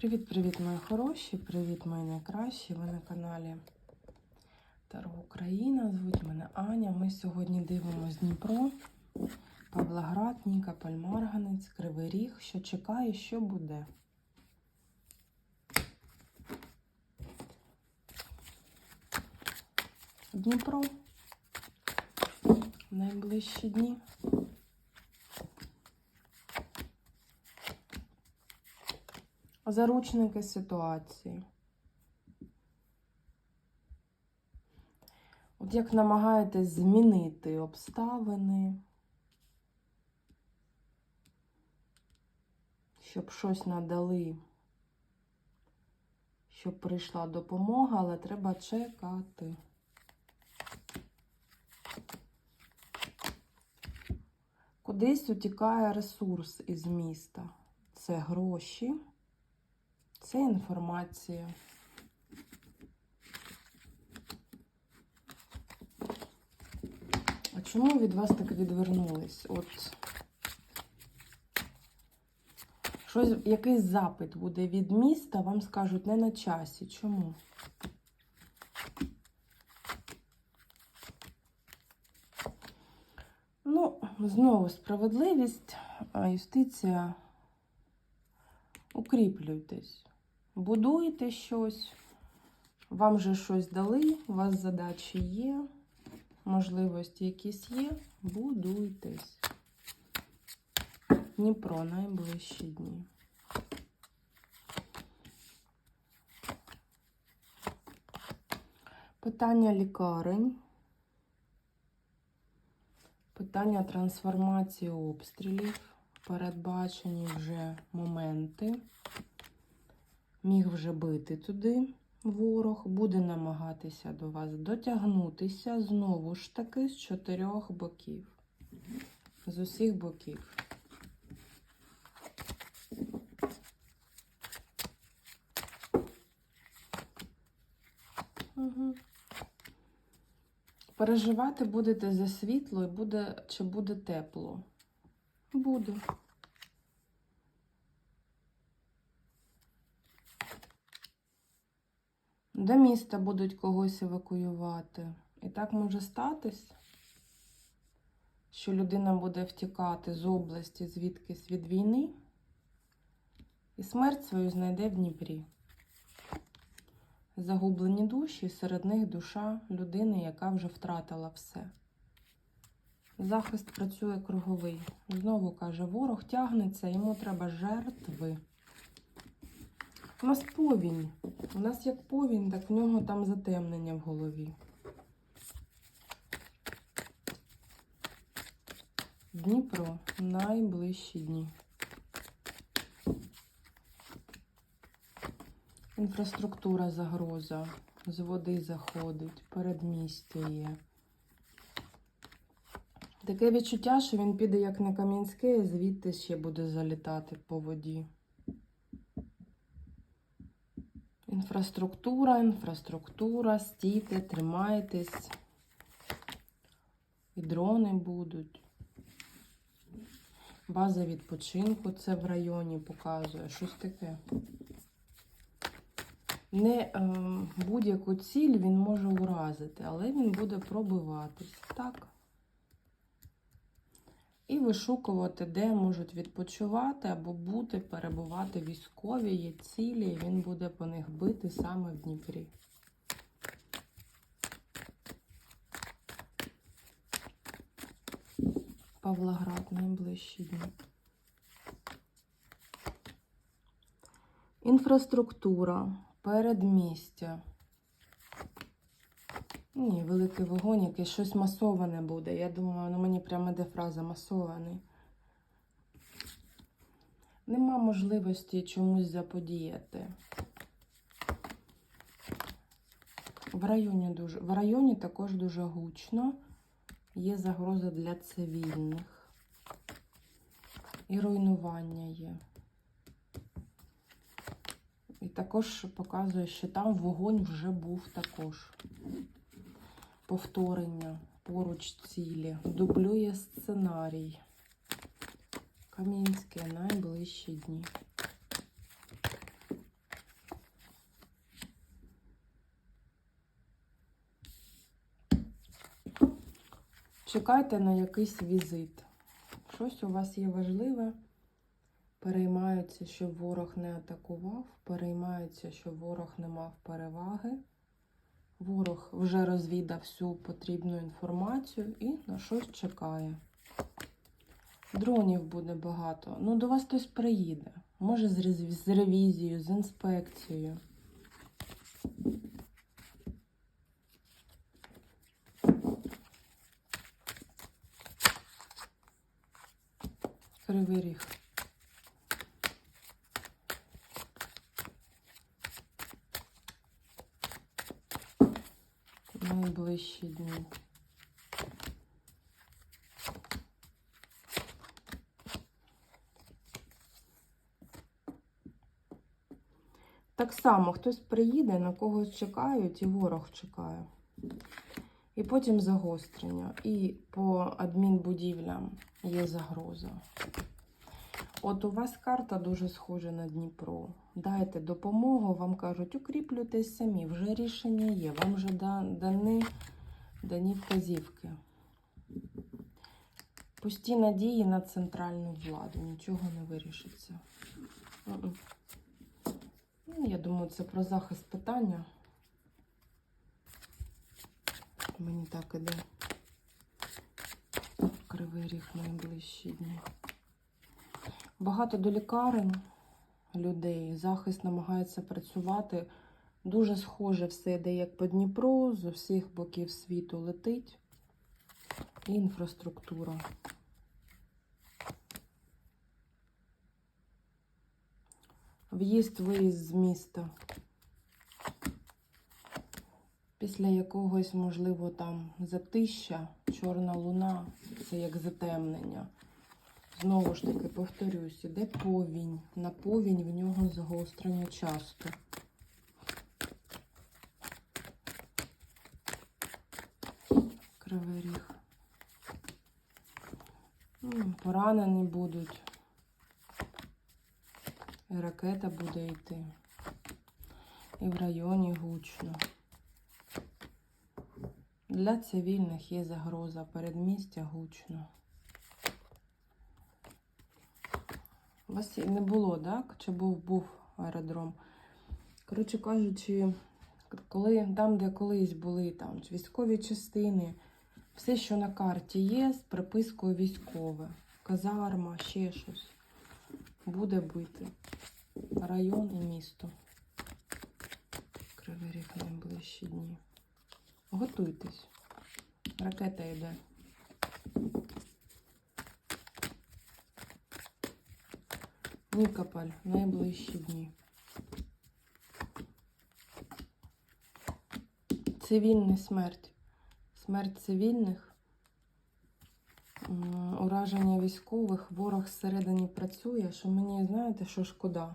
Привіт-привіт, мої хороші! Привіт, мої найкращі! Ви на каналі Таро Україна. Звуть мене Аня. Ми сьогодні дивимося Дніпро, Павлоград, Нікополь, Марганець, Кривий Ріг. Що чекає, що буде. Дніпро. Найближчі дні. Заручники ситуації. От як намагаєтесь змінити обставини, щоб щось надали, щоб прийшла допомога, але треба чекати. Кудись утікає ресурс із міста. Це гроші. Це інформація. А чому від вас так відвернулись? От щось, якийсь запит буде від міста, вам скажуть не на часі. Чому? Ну, знову справедливість, юстиція. Укріплюйтесь, будуйте щось, вам же щось дали, у вас задачі є, можливості якісь є, будуйтесь. Дніпро найближчі дні. Питання лікарень, питання трансформації обстрілів передбачені вже моменти. Міг вже бити туди ворог, буде намагатися до вас дотягнутися знову ж таки з чотирьох боків. З усіх боків. Угу. Переживати будете за світло і буде, чи буде тепло. Буде. До міста будуть когось евакуювати. І так може статись, що людина буде втікати з області звідкись від війни, і смерть свою знайде в Дніпрі. Загублені душі, серед них душа людини, яка вже втратила все. Захист працює круговий. Знову каже, ворог тягнеться, йому треба жертви. У нас повінь. У нас як повінь, так в нього там затемнення в голові. Дніпро найближчі дні. Інфраструктура загроза. З води заходить, передмістя є. Таке відчуття, що він піде як на Кам'янське, і звідти ще буде залітати по воді. Інфраструктура, інфраструктура, стійте, тримайтесь. І дрони будуть. База відпочинку це в районі показує. Щось таке. Не е, будь-яку ціль він може уразити, але він буде пробиватись. Так і вишукувати, де можуть відпочивати або бути, перебувати військові, є цілі, і він буде по них бити саме в Дніпрі. Павлоград найближчі дні. Інфраструктура, передмістя. Ні, великий вогонь, якийсь щось масоване буде. Я думаю, ну мені прямо йде фраза масований. Нема можливості чомусь заподіяти. В районі дуже, в районі також дуже гучно. Є загроза для цивільних. І руйнування є. І також показує, що там вогонь вже був також повторення поруч цілі. Дублює сценарій. Кам'янське найближчі дні. Чекайте на якийсь візит. Щось у вас є важливе. Переймаються, що ворог не атакував, переймаються, що ворог не мав переваги. Ворог вже розвідав всю потрібну інформацію і на щось чекає. Дронів буде багато. Ну, до вас хтось приїде. Може, з, ревізією, з інспекцією. Кривий ріг. Найближчі дні. Так само хтось приїде, на когось чекають, і ворог чекає. І потім загострення. І по адмінбудівлям є загроза. От у вас карта дуже схожа на Дніпро. Дайте допомогу, вам кажуть, укріплюйтесь самі, вже рішення є, вам вже дані, дані вказівки. Пусті надії на центральну владу, нічого не вирішиться. Ну, я думаю, це про захист питання. Мені так іде. Кривий ріг найближчі дні. Багато до лікарень людей. Захист намагається працювати. Дуже схоже все йде як по Дніпру, з усіх боків світу летить. І інфраструктура. В'їзд, виїзд з міста. Після якогось, можливо, там затища, чорна луна, це як затемнення. Знову ж таки, повторюсь, іде повінь. На повінь в нього загострення часто. Кривий ріг. М, Поранені будуть. І ракета буде йти. І в районі гучно. Для цивільних є загроза. Передмістя гучно. У вас не було, так? Чи був був аеродром? Коротше кажучи, коли там, де колись були там військові частини, все, що на карті є, з припискою військове, казарма, ще щось, буде бити. Район і місто. Кривий ріг найближчі дні. Готуйтесь. Ракета йде. Нікополь найближчі дні. Цивільна смерть. Смерть цивільних, ураження військових, ворог зсередині працює, що мені, знаєте, що шкода?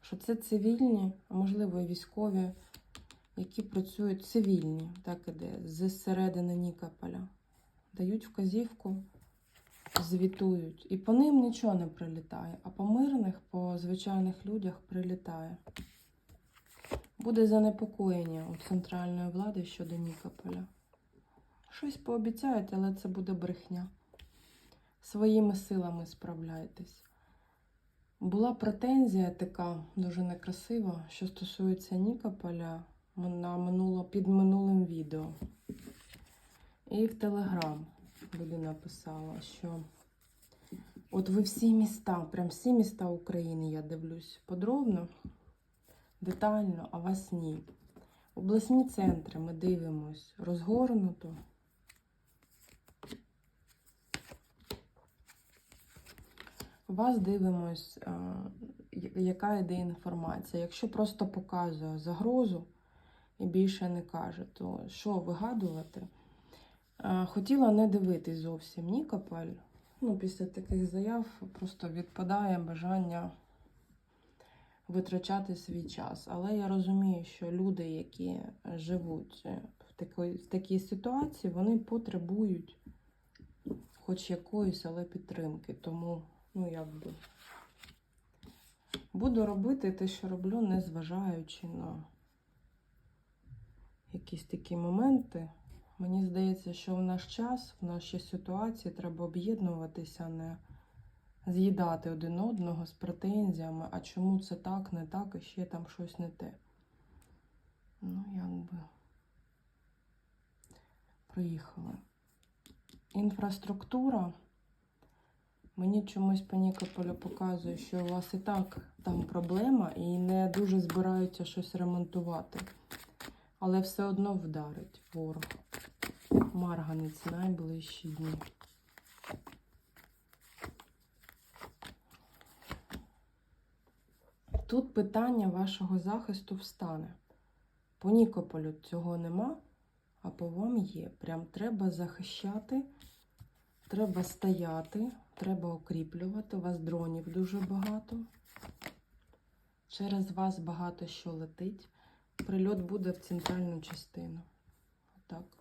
Що це цивільні, а можливо і військові, які працюють цивільні, так іде, з середини Нікополя. Дають вказівку, звітують. І по ним нічого не прилітає, а по мирних, по звичайних людях прилітає. Буде занепокоєння у центральної влади щодо Нікополя. Щось пообіцяють, але це буде брехня. Своїми силами справляйтесь. Була претензія така дуже некрасива, що стосується Нікополя на минуло, під минулим відео. І в Телеграм людина писала, що от ви всі міста, прям всі міста України, я дивлюсь подробно, детально, а вас ні. Обласні центри ми дивимось розгорнуто. Вас дивимось, яка йде інформація. Якщо просто показує загрозу і більше не каже, то що вигадувати? А, Хотіла не дивитись зовсім Нікополь. Ну, після таких заяв просто відпадає бажання витрачати свій час. Але я розумію, що люди, які живуть в такій, в такій ситуації, вони потребують хоч якоїсь, але підтримки. Тому, ну якби. Буду робити те, що роблю, незважаючи на якісь такі моменти Мені здається, що в наш час, в нашій ситуації треба об'єднуватися, не з'їдати один одного з претензіями, а чому це так, не так, і ще там щось не те. Ну, якби. Приїхали. Інфраструктура. Мені чомусь по Нікополю показує, що у вас і так там проблема, і не дуже збираються щось ремонтувати. Але все одно вдарить ворог. Марганець найближчі дні. Тут питання вашого захисту встане. По Нікополю цього нема, а по вам є. Прям треба захищати, треба стояти, треба укріплювати. У вас дронів дуже багато. Через вас багато що летить. Прильот буде в центральну частину. Отак.